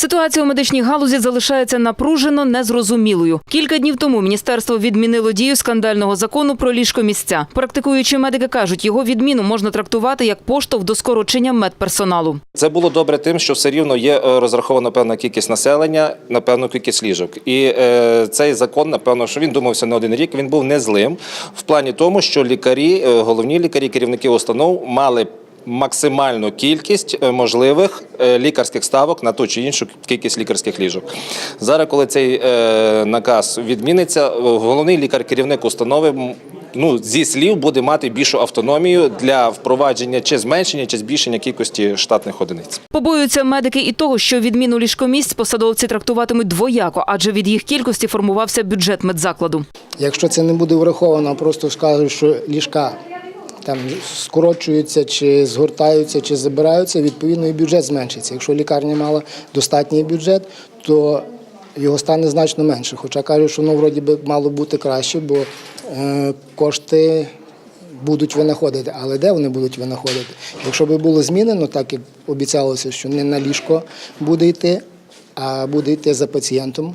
Ситуація у медичній галузі залишається напружено незрозумілою. Кілька днів тому міністерство відмінило дію скандального закону про ліжкомісця. Практикуючі медики кажуть, його відміну можна трактувати як поштовх до скорочення медперсоналу. Це було добре тим, що все рівно є е, розрахована певна кількість населення на певну кількість ліжок. І е, цей закон, напевно, що він думався на один рік. Він був не злим в плані тому, що лікарі, е, головні лікарі, керівники установ мали. Максимальну кількість е, можливих е, лікарських ставок на ту чи іншу кількість лікарських ліжок. Зараз, коли цей е, наказ відміниться, головний лікар-керівник установи ну, зі слів буде мати більшу автономію для впровадження чи зменшення, чи збільшення кількості штатних одиниць. Побоюються медики і того, що відміну ліжкомісць посадовці трактуватимуть двояко, адже від їх кількості формувався бюджет медзакладу. Якщо це не буде враховано, просто скажуть, що ліжка там скорочуються, чи згортаються, чи забираються, відповідно і бюджет зменшиться. Якщо лікарня мала достатній бюджет, то його стане значно менше. Хоча кажуть, що воно вроді би мало бути краще, бо е, кошти будуть винаходити. Але де вони будуть винаходити? Якщо би було змінено, так як обіцялося, що не на ліжко буде йти, а буде йти за пацієнтом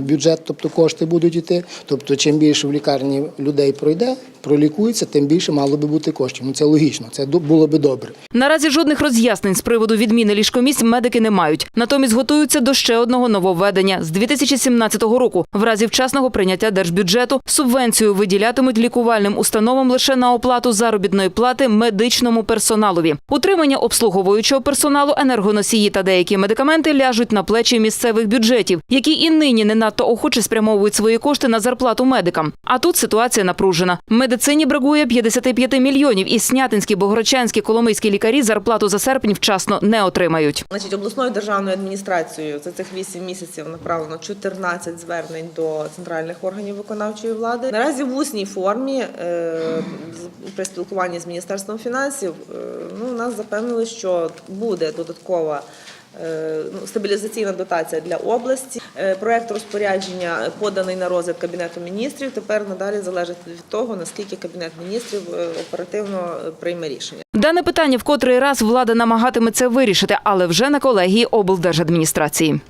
бюджет, тобто кошти будуть йти. Тобто, чим більше в лікарні людей пройде, пролікується, тим більше мало би бути коштів. Ну це логічно, це було би добре. Наразі жодних роз'яснень з приводу відміни ліжкомісць медики не мають. Натомість готуються до ще одного нововведення. З 2017 року, в разі вчасного прийняття держбюджету, субвенцію виділятимуть лікувальним установам лише на оплату заробітної плати медичному персоналові. Утримання обслуговуючого персоналу, енергоносії та деякі медикаменти ляжуть на плечі місцевих бюджетів, які і нині не надто охоче спрямовують свої кошти на зарплату медикам. А тут ситуація напружена. Медицині бракує 55 мільйонів, і снятинські, богородчанські, коломийські лікарі зарплату за серпень вчасно не отримають. Значить, обласною державною адміністрацією за цих 8 місяців направлено 14 звернень до центральних органів виконавчої влади. Наразі в усній формі е, при спілкуванні з міністерством фінансів е, ну, нас запевнили, що буде додаткова. е, ну, Стабілізаційна дотація для області. Е, Проект розпорядження поданий на розгляд Кабінету міністрів. Тепер надалі залежить від того, наскільки Кабінет міністрів е, оперативно е, прийме рішення. Дане питання в котрий раз влада намагатиметься вирішити, але вже на колегії облдержадміністрації.